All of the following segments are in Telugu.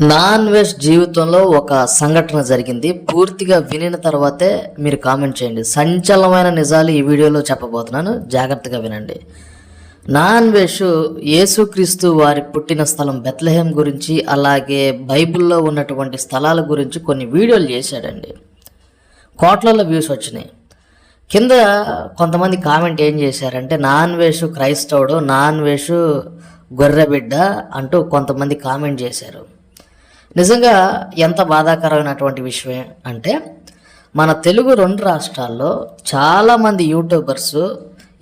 నాన్ వెజ్ జీవితంలో ఒక సంఘటన జరిగింది. పూర్తిగా వినిన తర్వాతే మీరు కామెంట్ చేయండి. సంచలనమైన నిజాలు ఈ వీడియోలో చెప్పబోతున్నాను. జాగ్రత్తగా వినండి. నాన్ వెజ్ యేసుక్రీస్తు వారి పుట్టిన స్థలం బెత్లహేం గురించి అలాగే బైబిల్లో ఉన్నటువంటి స్థలాల గురించి కొన్ని వీడియోలు చేశాడండి. కోట్లలో వ్యూస్ వచ్చినాయి. కింద కొంతమంది కామెంట్ ఏం చేశారంటే నాన్ వేషు క్రైస్తవుడు నాన్ వేషు గొర్రెబిడ్డ అంటూ కొంతమంది కామెంట్ చేశారు. నిజంగా ఎంత బాధాకరమైనటువంటి విషయం అంటే మన తెలుగు రెండు రాష్ట్రాల్లో చాలామంది యూట్యూబర్స్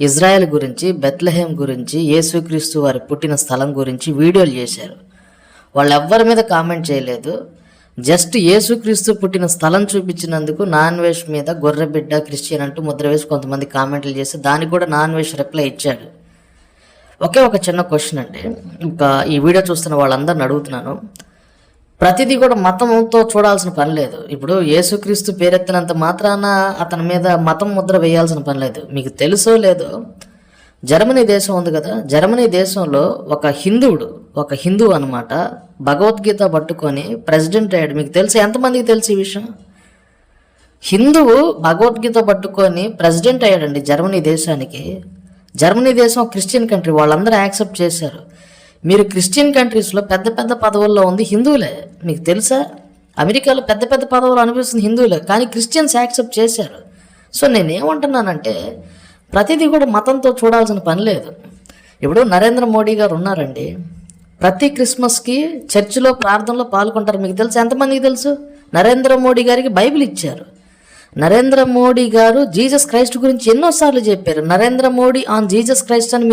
ఇజ్రాయెల్ గురించి బెత్లహేం గురించి యేసుక్రీస్తు వారి పుట్టిన స్థలం గురించి వీడియోలు చేశారు. వాళ్ళు ఎవ్వరి మీద కామెంట్ చేయలేదు. జస్ట్ యేసుక్రీస్తు పుట్టిన స్థలం చూపించినందుకు నాన్ వెజ్ మీద గొర్రెబిడ్డ క్రిస్టియన్ అంటూ ముద్ర వేసి కొంతమంది కామెంట్లు చేసి దానికి కూడా నాన్ వెజ్ రిప్లై ఇచ్చాడు. ఒకే ఒక చిన్న క్వశ్చన్ అండి. ఇంకా ఈ వీడియో చూస్తున్న వాళ్ళందరిని అడుగుతున్నాను. ప్రతిదీ కూడా మతంతో చూడాల్సిన పని లేదు. ఇప్పుడు యేసుక్రీస్తు పేరెత్తినంత మాత్రాన అతని మీద మతం ముద్ర వేయాల్సిన పని లేదు. మీకు తెలుసో లేదో జర్మనీ దేశం ఉంది కదా జర్మనీ దేశంలో ఒక హిందువుడు ఒక హిందువు అనమాట భగవద్గీత పట్టుకొని ప్రెసిడెంట్ అయ్యాడు. మీకు తెలుసు? ఎంతమందికి తెలుసు ఈ విషయం? హిందువు భగవద్గీత పట్టుకొని ప్రెసిడెంట్ అయ్యాడండి జర్మనీ దేశానికి. జర్మనీ దేశం క్రిస్టియన్ కంట్రీ వాళ్ళందరూ యాక్సెప్ట్ చేశారు. మీరు క్రిస్టియన్ కంట్రీస్లో పెద్ద పెద్ద పదవుల్లో ఉంది హిందువులే. మీకు తెలుసా? అమెరికాలో పెద్ద పెద్ద పదవులు అనిపిస్తుంది హిందువులే. కానీ క్రిస్టియన్స్ యాక్సెప్ట్ చేశారు. సో నేనేమంటున్నానంటే ప్రతిదీ కూడా మతంతో చూడాల్సిన పని లేదు. ఇప్పుడు నరేంద్ర మోడీ గారు ఉన్నారండి. ప్రతి క్రిస్మస్కి చర్చిలో ప్రార్థనలో పాల్గొంటారు. మీకు తెలుసు? ఎంతమందికి తెలుసు? నరేంద్ర మోడీ గారికి బైబిల్ ఇచ్చారు. నరేంద్ర మోడీ గారు జీసస్ క్రైస్ట్ గురించి ఎన్నోసార్లు చెప్పారు. Narendra Modi on Jesus Christ అని